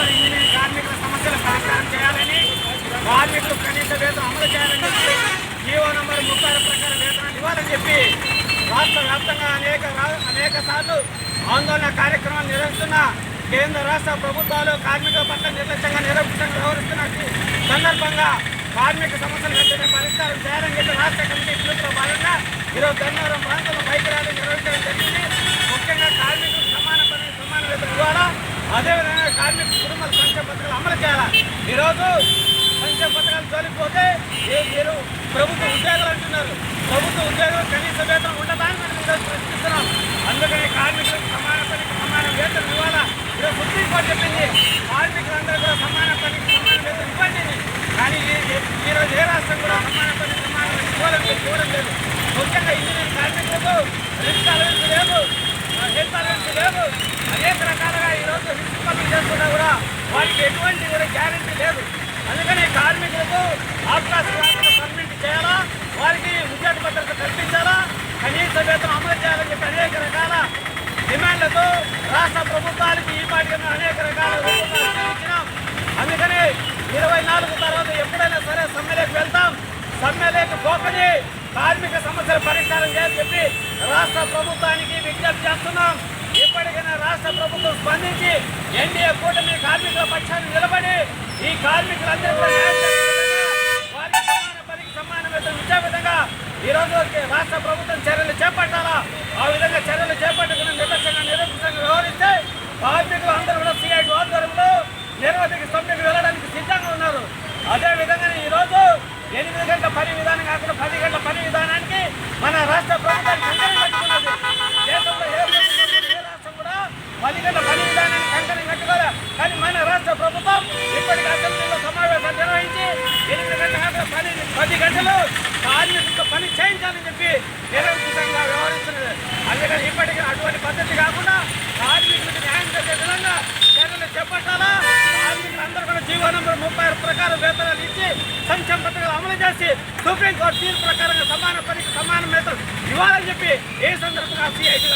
Labour engineering కార్మికుల సమస్యల పరిష్కారం చేయాలని కార్మికులు కనీస వేతనం అమలు చేయాలని చెప్పి జీవో నంబర్ ముప్పై ప్రకారం వేతనాలు ఇవ్వాలని చెప్పి రాష్ట్ర వ్యాప్తంగా అనేక రా- అనేక సార్లు ఆందోళన కార్యక్రమాలు నిర్వహిస్తున్న కేంద్ర రాష్ట్ర ప్రభుత్వాలు కార్మికుల పట్ల నిర్లక్ష్యంగా నిర్వహించడం వ్యవహరిస్తున్న సందర్భంగా కార్మిక సమస్యలు వెంటనే పరిష్కారం చేయాలని చెప్పి రాష్ట్ర కమిటీ పిలుపులో భాగంగా ఈరోజు ధర్మవరం ప్రాంతంలో బైక్ ర్యాలీ నిర్వహించడం జరిగింది ముఖ్యంగా కార్మికులకు సమాన పని సమాన వేతనం ఇవ్వాలా అదేవిధంగా కార్మిక కుటుంబ సంక్షేమ పథకాలు అమలు చేయాలి? ఈరోజు సంక్షేమ పథకాలు తోలిపోతే ఏ మీరు ప్రభుత్వ ఉద్యోగాలు అంటున్నారు? ప్రభుత్వ ఉద్యోగం కనీస వేతనం ఉండదాన్ని మనం ఈరోజు ప్రశ్నిస్తున్నాం. అందుకని కార్మికులకు సమాన పనికి సమాన వేతనం ఇవ్వాలా? ఈరోజు సుప్రీంకోర్టు చెప్పింది కార్మికులందరూ కూడా సమాన పనికి సమాన వేతనం ఇవ్వండి కానీ ఈ- ఈరోజు ఏ రాష్ట్రం కూడా సమాన పనికి సమాన వేతనం ఇవ్వాలని చూడడం లేదు. ముఖ్యంగా ఇంజనీరింగ్ కార్మికులకు రెండు అలవెన్స్ లేదు హెల్త్ అలవెన్స్ లేదు. అనేక రకాల ఈరోజు రిస్క్ పనులు చేసుకున్నా కూడా వారికి ఎటువంటి కూడా గ్యారంటీ లేదు అందుకని కార్మికులకు సబ్మిట్ పర్మిట్ చేయాలా? వారికి ఉద్యోగ భద్రత కల్పించాలా? కనీస వేతనం అమలు చేయాలని చెప్పి అనేక రకాల డిమాండ్లతో రాష్ట్ర ప్రభుత్వానికి ఈ పాటిగా అనేక రకాల రూపకాలు అందుకని ఇరవై నాలుగు తర్వాత ఎప్పుడైనా సరే సమ్మెలోకి వెళ్తాం. సమ్మెలోకి పోకని కార్మిక సమస్యల పరిష్కారం చేయాలని చెప్పి రాష్ట్ర ప్రభుత్వానికి విజ్ఞప్తి చేస్తున్నాం. ఇప్పటికైనా రాష్ట్ర ప్రభుత్వం స్పందించి ఎన్డీఏ కూటమి కార్మికుల పక్షాన్ని నిలబడి ఈ కార్మికులందరూ కూడా న్యాయం చేసే విధంగా వారికి సమాన పనికి సమాన వేతనం ఇచ్చే విధంగా ఈ రోజు రాష్ట్ర ప్రభుత్వం చర్యలు చేపట్టాలా? ఆ విధంగా చర్యలు చేపట్టకుండా నిర్లక్ష్యంగా నిరక్షంగా వ్యవహరిస్తే కార్మికులు అందరూ కూడా సిఐటి ఆధ్వర్యంలో నిరవధిక సమ్మెకు వెళ్ళడానికి సిద్ధంగా ఉన్నారు. అదే విధంగా ఈ రోజు ఎనిమిది గంటల పని విధానం కాకుండా పది గంటల పని విధానానికి మన రాష్ట్ర ప్రభుత్వానికి కంకణం కట్టుకున్నది దేశంలో ఏ రాష్ట్రం కూడా పది గంటల పని విధానానికి కంకణం కట్టుకోలే కానీ మన రాష్ట్ర ప్రభుత్వం ఇప్పటికీ అసెంబ్లీలో సమావేశాలు నిర్వహించి ఎనిమిది గంటల కాకుండా పది పది గంటలు కార్మికులతో పని చేయించాలని చెప్పి నిరంకుశంగా వ్యవహరిస్తున్నది అందుకని ఇప్పటికీ అటువంటి పద్ధతి కాకుండా కార్మికులకు న్యాయం చేసే విధంగా చర్యలు చేపట్టాలా? కార్మికులందరూ కూడా జీవో నంబర్ ముప్పై ప్రకారం వేతనాలు ఇచ్చి సంక్షేమ పథకాలు అమలు చేసి సుప్రీంకోర్టు తీర్పు ప్రకారంగా సమాన పనికి సమాన వేతనం ఇవ్వాలని చెప్పి ఏ సందర్భంగా సిఐటి